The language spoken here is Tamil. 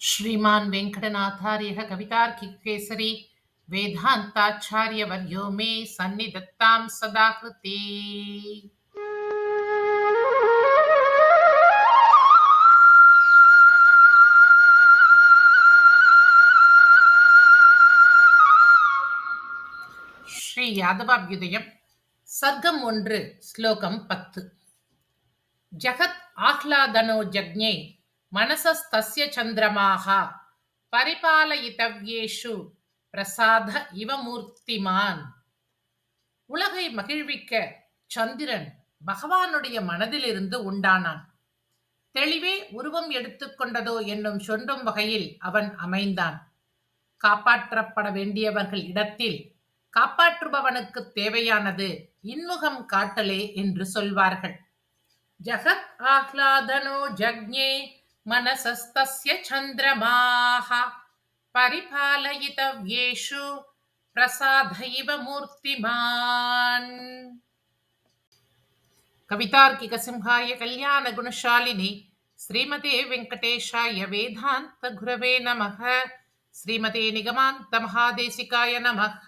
श्रीमान् वेङ्कटनाथार्यः कवितार्किकेसरी वेदान्ताचार्यवर्यो मे सन्निधत्तां सदा कृते ஸ்ரீ யாதவாபியுதயம் சர்க்கம் ஒன்று ஸ்லோகம் பத்து ஜகத் ஆஹ்லாதனோ ஜக்ஞே மனசஸ்தஸ்ய சந்திரமாக பரிபாலயித்தவ்யேஷு பிரசாத இவ மூர்த்திமான் உலகை மகிழ்விக்க சந்திரன் பகவானுடைய மனதிலிருந்து உண்டானான். தெளிவே உருவம் எடுத்துக்கொண்டதோ என்னும் சொல்லும் வகையில் அவன் அமைந்தான். காப்பாற்றப்பட வேண்டியவர்கள் இடத்தில் காப்பாற்றுபவனுக்கு தேவையானது இன்முகம் காட்டலே என்று சொல்வார்கள். ஜகத் ஆஹ்லாதனோ ஜக்ஞே मनसस्तस्य चन्द्रमाः परिपालयितव्येषु प्रसादैव मूर्तिमान्। कवितार्किकसिंहाय कल्याणगुणशालिनि श्रीमते वेङ्कटेशाय वेदान्तगुरवे नमः। श्रीमते निगमान्तमहादेशिकाय नमः